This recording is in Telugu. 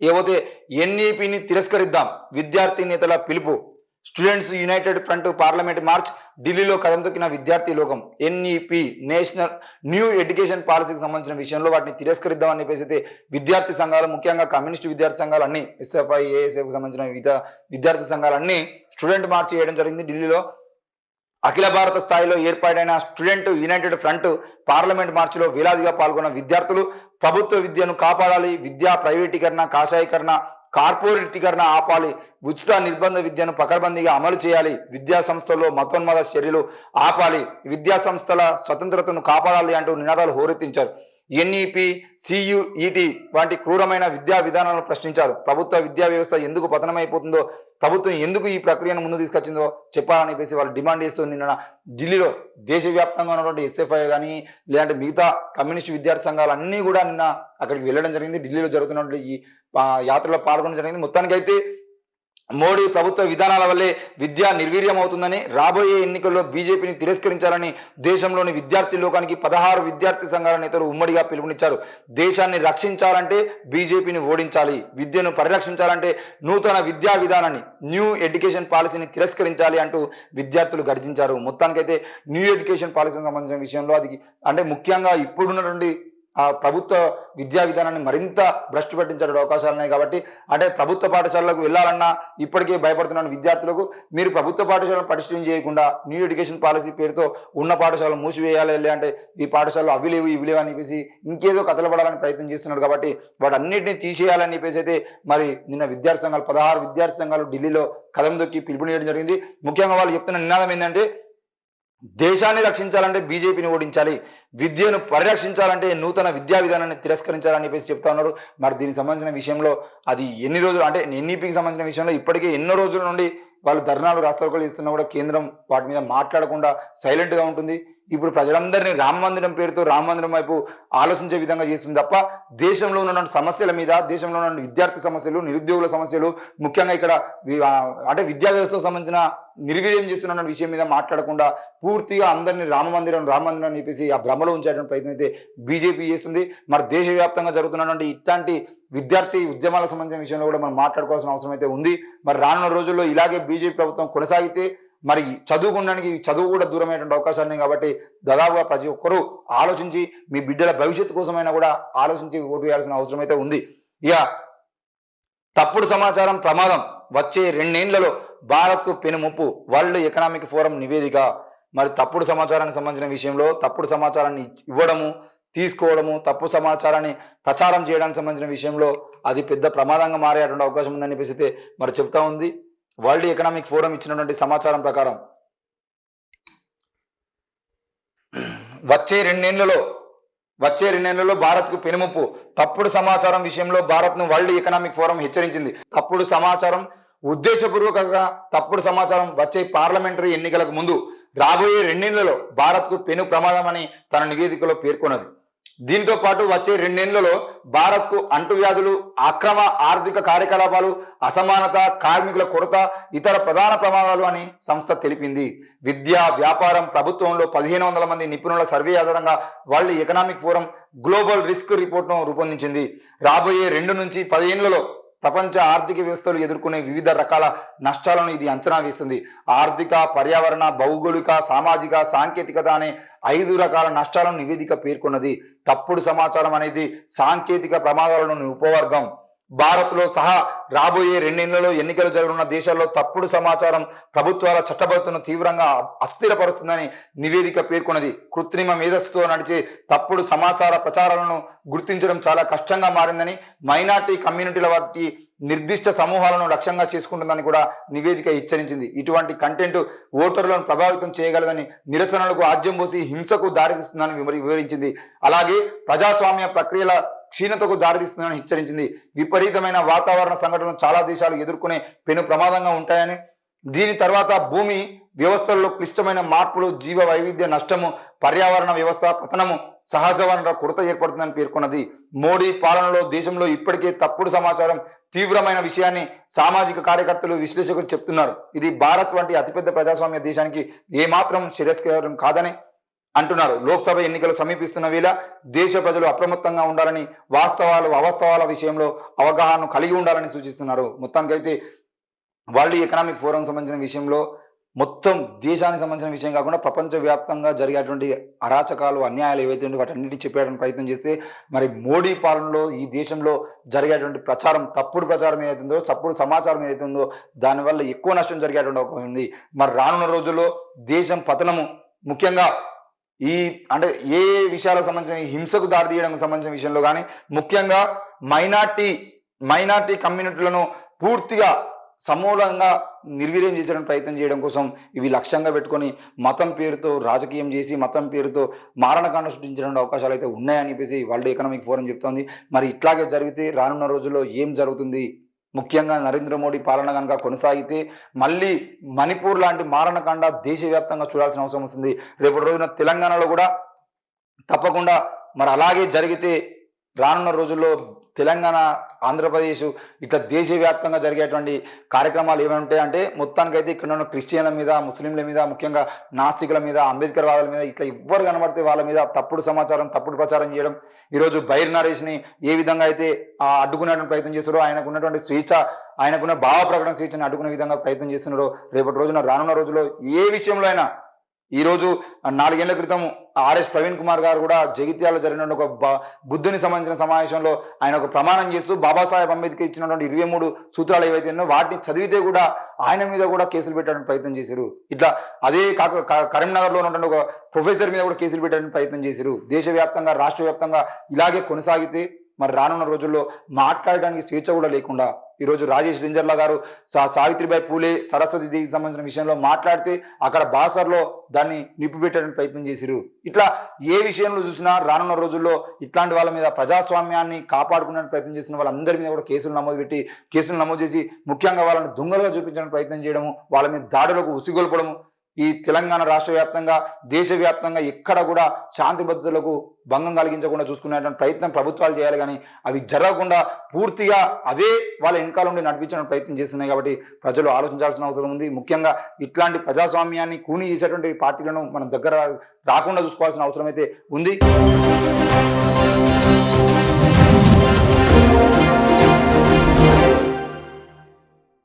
ఏవైతే ఎన్ఈపిని తిరస్కరిద్దాం విద్యార్థి నేతల పిలుపు students united front parliament march ఢిల్లీలో కదం తొక్కిన విద్యార్థి లోకం ఎన్ఈపి నేషనల్ న్యూ ఎడ్యుకేషన్ పాలసీకి సంబంధించిన విషయంలో వాటిని తిరస్కరిద్దామని చెప్పేసి అయితే విద్యార్థి సంఘాలు ముఖ్యంగా కమ్యూనిస్ట్ విద్యార్థి సంఘాలు అన్ని ఎస్ఎఫ్ఐ ఏఎస్ఎఫ్కి సంబంధించిన వివిధ విద్యార్థి సంఘాలు అన్ని స్టూడెంట్ మార్చ్ చేయడం జరిగింది ఢిల్లీలో. అఖిల భారత స్థాయిలో ఏర్పాటైన స్టూడెంట్ యునైటెడ్ ఫ్రంట్ పార్లమెంట్ మార్చిలో వేలాదిగా పాల్గొన్న విద్యార్థులు ప్రభుత్వ విద్యను కాపాడాలి విద్యా ప్రైవేటీకరణ కాషాయీకరణ కార్పొరేటీకరణ ఆపాలి ఉచిత నిర్బంధ విద్యను పకడ్బందీగా అమలు చేయాలి విద్యా సంస్థల్లో మతోన్మద చర్యలు ఆపాలి విద్యా సంస్థల స్వతంత్రతను కాపాడాలి అంటూ నినాదాలు హోరెత్తించారు. ఎన్ఈపి సియుఈటి వంటి క్రూరమైన విద్యా విధానాలను ప్రశ్నించారు. ప్రభుత్వ విద్యా వ్యవస్థ ఎందుకు పతనమైపోతుందో ప్రభుత్వం ఎందుకు ఈ ప్రక్రియను ముందు తీసుకొచ్చిందో చెప్పాలని చెప్పేసి వాళ్ళు డిమాండ్ చేస్తూ నిన్న ఢిల్లీలో దేశవ్యాప్తంగా ఉన్నటువంటి ఎస్ఎఫ్ఐ కానీ లేదంటే మిగతా కమ్యూనిస్ట్ విద్యార్థి సంఘాలు అన్నీ కూడా నిన్న అక్కడికి వెళ్ళడం జరిగింది. ఢిల్లీలో జరుగుతున్నటువంటి ఈ యాత్రలో పాల్గొనడం జరిగింది. మొత్తానికైతే మోడీ ప్రభుత్వ విధానాల వల్లే విద్య నిర్వీర్యం అవుతుందని రాబోయే ఎన్నికల్లో బీజేపీని తిరస్కరించాలని దేశంలోని విద్యార్థి లోకానికి పదహారు విద్యార్థి సంఘాల నేతలు ఉమ్మడిగా పిలుపునిచ్చారు. దేశాన్ని రక్షించాలంటే బీజేపీని ఓడించాలి విద్యను పరిరక్షించాలంటే నూతన విద్యా విధానాన్ని న్యూ ఎడ్యుకేషన్ పాలసీని తిరస్కరించాలి అంటూ విద్యార్థులు గర్జించారు. మొత్తానికైతే న్యూ ఎడ్యుకేషన్ పాలసీకి సంబంధించిన విషయంలో అది అంటే ముఖ్యంగా ఇప్పుడున్నటువంటి ఆ ప్రభుత్వ విద్యా విధానాన్ని మరింత భ్రష్టు పట్టించే అవకాశాలు ఉన్నాయి కాబట్టి అంటే ప్రభుత్వ పాఠశాలలకు వెళ్ళాలన్నా ఇప్పటికే భయపడుతున్న విద్యార్థులకు మీరు ప్రభుత్వ పాఠశాలను పటిష్టం చేయకుండా న్యూ ఎడ్యుకేషన్ పాలసీ పేరుతో ఉన్న పాఠశాలను మూసివేయాలి అంటే ఈ పాఠశాలలు అవి లేవు ఇవి లేవు అని చెప్పేసి ఇంకేదో కథలు పడాలని ప్రయత్నం చేస్తున్నారు కాబట్టి వాటన్నిటిని తీసేయాలని చెప్పేసి అయితే మరి నిన్న విద్యార్థి సంఘాలు పదహారు విద్యార్థి సంఘాలు ఢిల్లీలో కథం దొక్కి పిలుపునియడం జరిగింది. ముఖ్యంగా వాళ్ళు చెప్తున్న నినాదం ఏంటంటే దేశాన్ని రక్షించాలంటే బీజేపీని ఓడించాలి విద్యను పరిరక్షించాలంటే నూతన విద్యా విధానాన్ని తిరస్కరించాలని చెప్పేసి చెప్తా ఉన్నారు. మరి దీనికి సంబంధించిన విషయంలో అది ఎన్ని రోజులు అంటే ఎన్నిపికి సంబంధించిన విషయంలో ఇప్పటికే ఎన్నో రోజుల నుండి వాళ్ళు ధర్నాలు రాష్ట్రాలు ఇస్తున్నా కూడా కేంద్రం వాటి మీద మాట్లాడకుండా సైలెంట్గా ఉంటుంది. ఇప్పుడు ప్రజలందరినీ రామ మందిరం పేరుతో రామ మందిరం వైపు ఆలోచించే విధంగా చేస్తుంది తప్ప దేశంలో ఉన్నటువంటి సమస్యల మీద దేశంలో ఉన్న విద్యార్థి సమస్యలు నిరుద్యోగుల సమస్యలు ముఖ్యంగా ఇక్కడ అంటే విద్యా వ్యవస్థకు సంబంధించిన నిర్వీర్యం చేస్తున్న విషయం మీద మాట్లాడకుండా పూర్తిగా అందరినీ రామ మందిరం రామ మందిరం అని చెప్పేసి ఆ భ్రమలో ఉంచేటువంటి ప్రయత్నం అయితే బీజేపీ చేస్తుంది. మరి దేశవ్యాప్తంగా జరుగుతున్నటువంటి ఇట్లాంటి విద్యార్థి ఉద్యమాలకు సంబంధించిన విషయంలో కూడా మనం మాట్లాడుకోవాల్సిన అవసరం అయితే ఉంది. మరి రానున్న రోజుల్లో ఇలాగే బీజేపీ ప్రభుత్వం కొనసాగితే మరి చదువుకోవడానికి చదువు కూడా దూరమైనటువంటి అవకాశాలు ఉన్నాయి కాబట్టి దాదాపుగా ప్రతి ఒక్కరూ ఆలోచించి మీ బిడ్డల భవిష్యత్తు కోసమైనా కూడా ఆలోచించి ఓటు వేయాల్సిన అవసరం అయితే ఉంది. ఇక తప్పుడు సమాచారం ప్రమాదం. వచ్చే రెండేళ్ళలో భారత్కు పెనుముప్పు. వరల్డ్ ఎకనామిక్ ఫోరం నివేదిక. మరి తప్పుడు సమాచారానికి సంబంధించిన విషయంలో తప్పుడు సమాచారాన్ని ఇవ్వడము తీసుకోవడము తప్పు సమాచారాన్ని ప్రచారం చేయడానికి సంబంధించిన విషయంలో అది పెద్ద ప్రమాదంగా మారేటువంటి అవకాశం ఉందని చెప్పేసి అయితే మరి చెప్తా ఉంది. వరల్డ్ ఎకనామిక్ ఫోరం ఇచ్చినటువంటి సమాచారం ప్రకారం వచ్చే రెండేళ్ళలో వచ్చే రెండేళ్ళలో భారత్కు పెనుముప్పు. తప్పుడు సమాచారం విషయంలో భారత్ను వరల్డ్ ఎకనామిక్ ఫోరం హెచ్చరించింది. తప్పుడు సమాచారం ఉద్దేశపూర్వకంగా తప్పుడు సమాచారం వచ్చే పార్లమెంటరీ ఎన్నికలకు ముందు రాబోయే రెండేళ్ళలో భారత్కు పెను ప్రమాదం అని తన నివేదికలో పేర్కొన్నది. దీంతో పాటు వచ్చే రెండేళ్ళలో భారత్కు అంటువ్యాధులు అక్రమ ఆర్థిక కార్యకలాపాలు అసమానత కార్మికుల కొరత ఇతర ప్రధాన ప్రమాదాలు అని సంస్థ తెలిపింది. విద్య వ్యాపారం ప్రభుత్వంలో పదిహేను వందల మంది నిపుణుల సర్వే ఆధారంగా world economic forum global risk రిపోర్ట్ను రూపొందించింది. రాబోయే రెండు నుంచి పదిహేనులలో ప్రపంచ ఆర్థిక వ్యవస్థలు ఎదుర్కొనే వివిధ రకాల నష్టాలను ఇది అంచనా వేస్తుంది. ఆర్థిక పర్యావరణ భౌగోళిక సామాజిక సాంకేతికత అనే ఐదు రకాల నష్టాలను నివేదిక పేర్కొన్నది. తప్పుడు సమాచారం అనేది సాంకేతిక ప్రమాదాలను ఉపవర్గం భారత్లో సహా రాబోయే రెండేళ్ళలో ఎన్నికలు జరగనున్న దేశాల్లో తప్పుడు సమాచారం ప్రభుత్వాల చట్టబద్ధతను తీవ్రంగా అస్థిరపరుస్తుందని నివేదిక పేర్కొన్నది. కృత్రిమ మేధస్సుతో నడిచే తప్పుడు సమాచార ప్రచారాలను గుర్తించడం చాలా కష్టంగా మారిందని మైనార్టీ కమ్యూనిటీల వాటి నిర్దిష్ట సమూహాలను లక్ష్యంగా చేసుకుంటుందని కూడా నివేదిక హెచ్చరించింది. ఇటువంటి కంటెంట్ ఓటర్లను ప్రభావితం చేయగలదని నిరసనలకు ఆద్యం పోసి హింసకు దారితీస్తుందని వివరించింది. అలాగే ప్రజాస్వామ్య ప్రక్రియల క్షీణతకు దారితీస్తుందని హెచ్చరించింది. విపరీతమైన వాతావరణ సంఘటనలు చాలా దేశాలు ఎదుర్కొనే పెను ప్రమాదంగా ఉంటాయని. దీని తర్వాత భూమి వ్యవస్థల్లో క్లిష్టమైన మార్పులు జీవ వైవిధ్య నష్టము పర్యావరణ వ్యవస్థ పతనము సహజ వనరుల కొరత ఏర్పడుతుందని పేర్కొన్నది. మోడీ పాలనలో దేశంలో ఇప్పటికే తప్పుడు సమాచారం తీవ్రమైన విషయాన్ని సామాజిక కార్యకర్తలు విశ్లేషకులు చెప్తున్నారు. ఇది భారత్ వంటి అతిపెద్ద ప్రజాస్వామ్య దేశానికి ఏమాత్రం శ్రేయస్కరం కాదని అంటున్నారు. లోక్సభ ఎన్నికలు సమీపిస్తున్న వేళ దేశ ప్రజలు అప్రమత్తంగా ఉండాలని వాస్తవాలు అవాస్తవాల విషయంలో అవగాహన కలిగి ఉండాలని సూచిస్తున్నారు. మొత్తానికైతే వరల్డ్ ఎకనామిక్ ఫోరం సంబంధించిన విషయంలో మొత్తం దేశానికి సంబంధించిన విషయం కాకుండా ప్రపంచవ్యాప్తంగా జరిగేటువంటి అరాచకాలు అన్యాయాలు ఏవైతే ఉంటే వాటన్నిటి చెప్పేటువంటి ప్రయత్నం చేస్తే మరి మోడీ పాలనలో ఈ దేశంలో జరిగేటువంటి ప్రచారం తప్పుడు ప్రచారం ఏదైతుందో తప్పుడు సమాచారం ఏదైతే ఉందో దానివల్ల ఎక్కువ నష్టం జరిగేటువంటి అవకాశం ఉంది. మరి రానున్న రోజుల్లో దేశం పతనము ముఖ్యంగా ఈ అంటే ఏ విషయాలకు సంబంధించిన హింసకు దారితీయడానికి సంబంధించిన విషయంలో కానీ ముఖ్యంగా మైనార్టీ మైనార్టీ కమ్యూనిటీలను పూర్తిగా సమూలంగా నిర్వీర్యం చేసేటువంటి ప్రయత్నం చేయడం కోసం ఇవి లక్ష్యంగా పెట్టుకొని మతం పేరుతో రాజకీయం చేసి మతం పేరుతో మారణకాండ సృష్టించడానికి అవకాశాలు అయితే ఉన్నాయని చెప్పేసి వరల్డ్ ఎకనామిక్ ఫోరం చెప్తోంది. మరి ఇట్లాగే జరిగితే రానున్న రోజుల్లో ఏం జరుగుతుంది? ముఖ్యంగా నరేంద్ర మోడీ పాలన కనుక కొనసాగితే మళ్ళీ మణిపూర్ లాంటి మారణకాండ దేశవ్యాప్తంగా చూడాల్సిన అవసరం వస్తుంది. రేపటి రోజున తెలంగాణలో కూడా తప్పకుండా మరి అలాగే జరిగితే రానున్న రోజుల్లో తెలంగాణ ఆంధ్రప్రదేశ్ ఇట్లా దేశవ్యాప్తంగా జరిగేటువంటి కార్యక్రమాలు ఏమైనా ఉంటాయంటే మొత్తానికైతే ఇక్కడ ఉన్న క్రిస్టియన్ల మీద ముస్లింల మీద ముఖ్యంగా నాస్తికుల మీద అంబేద్కర్ వాదుల మీద ఇట్లా ఎవ్వరు కనబడితే వాళ్ళ మీద తప్పుడు సమాచారం తప్పుడు ప్రచారం చేయడం. ఈరోజు బైర్ నరేష్ని ఏ విధంగా అయితే అడ్డుకునేటువంటి ప్రయత్నం చేస్తారో ఆయనకు ఉన్నటువంటి స్వేచ్ఛ ఆయనకున్న భావ ప్రకటన స్వేచ్ఛను అడ్డుకునే విధంగా ప్రయత్నం చేస్తున్నారో రేపటి రోజున రానున్న రోజుల్లో ఏ విషయంలో అయినా ఈరోజు నాలుగేళ్ళ క్రితం ఆర్ఎస్ ప్రవీణ్ కుమార్ గారు కూడా జగిత్యాలలో జరిగిన ఒక బ- బుద్ధుని సంబంధించిన సమావేశంలో ఆయన ఒక ప్రమాణం చేస్తూ బాబాసాహెబ్ అంబేద్కర్ ఇచ్చినటువంటి ఇరవై మూడు సూత్రాలు ఏవైతే ఉన్నాయో వాటిని చదివితే కూడా ఆయన మీద కూడా కేసులు పెట్టడానికి ప్రయత్నం చేశారు. ఇట్లా అదే కాక కరీంనగర్లో ఉన్నటువంటి ఒక ప్రొఫెసర్ మీద కూడా కేసులు పెట్టడానికి ప్రయత్నం చేశారు. దేశవ్యాప్తంగా రాష్ట్ర వ్యాప్తంగా ఇలాగే కొనసాగితే మరి రానున్న రోజుల్లో మాట్లాడడానికి స్వేచ్ఛ కూడా లేకుండా ఈరోజు రాజేష్ లింజర్ల గారు సా సావిత్రిబాయి పూలే సరస్వతి దేవికి సంబంధించిన విషయంలో మాట్లాడితే అక్కడ బాసర్లో దాన్ని నిప్పిపెట్టడానికి ప్రయత్నం చేసిరు. ఇట్లా ఏ విషయంలో చూసినా రానున్న రోజుల్లో ఇట్లాంటి వాళ్ళ మీద ప్రజాస్వామ్యాన్ని కాపాడుకునే ప్రయత్నం చేసిన వాళ్ళందరి మీద కూడా కేసులు నమోదు పెట్టి కేసులు నమోదు చేసి ముఖ్యంగా వాళ్ళని దొంగలుగా చూపించడానికి ప్రయత్నం చేయడము వాళ్ళ మీద దాడులకు ఉసిగొల్పడము ఈ తెలంగాణ రాష్ట్ర వ్యాప్తంగా దేశవ్యాప్తంగా ఎక్కడ కూడా శాంతి భద్రతలకు భంగం కలిగించకుండా చూసుకునేటువంటి ప్రయత్నం ప్రభుత్వాలు చేయాలి కానీ అవి జరగకుండా పూర్తిగా అవే వాళ్ళ వెనకాల నుండి నడిపించడానికి ప్రయత్నం చేస్తున్నాయి కాబట్టి ప్రజలు ఆలోచించాల్సిన అవసరం ఉంది. ముఖ్యంగా ఇట్లాంటి ప్రజాస్వామ్యాన్ని కూని చేసేటువంటి పార్టీలను మనం దగ్గర రాకుండా చూసుకోవాల్సిన అవసరం అయితే ఉంది.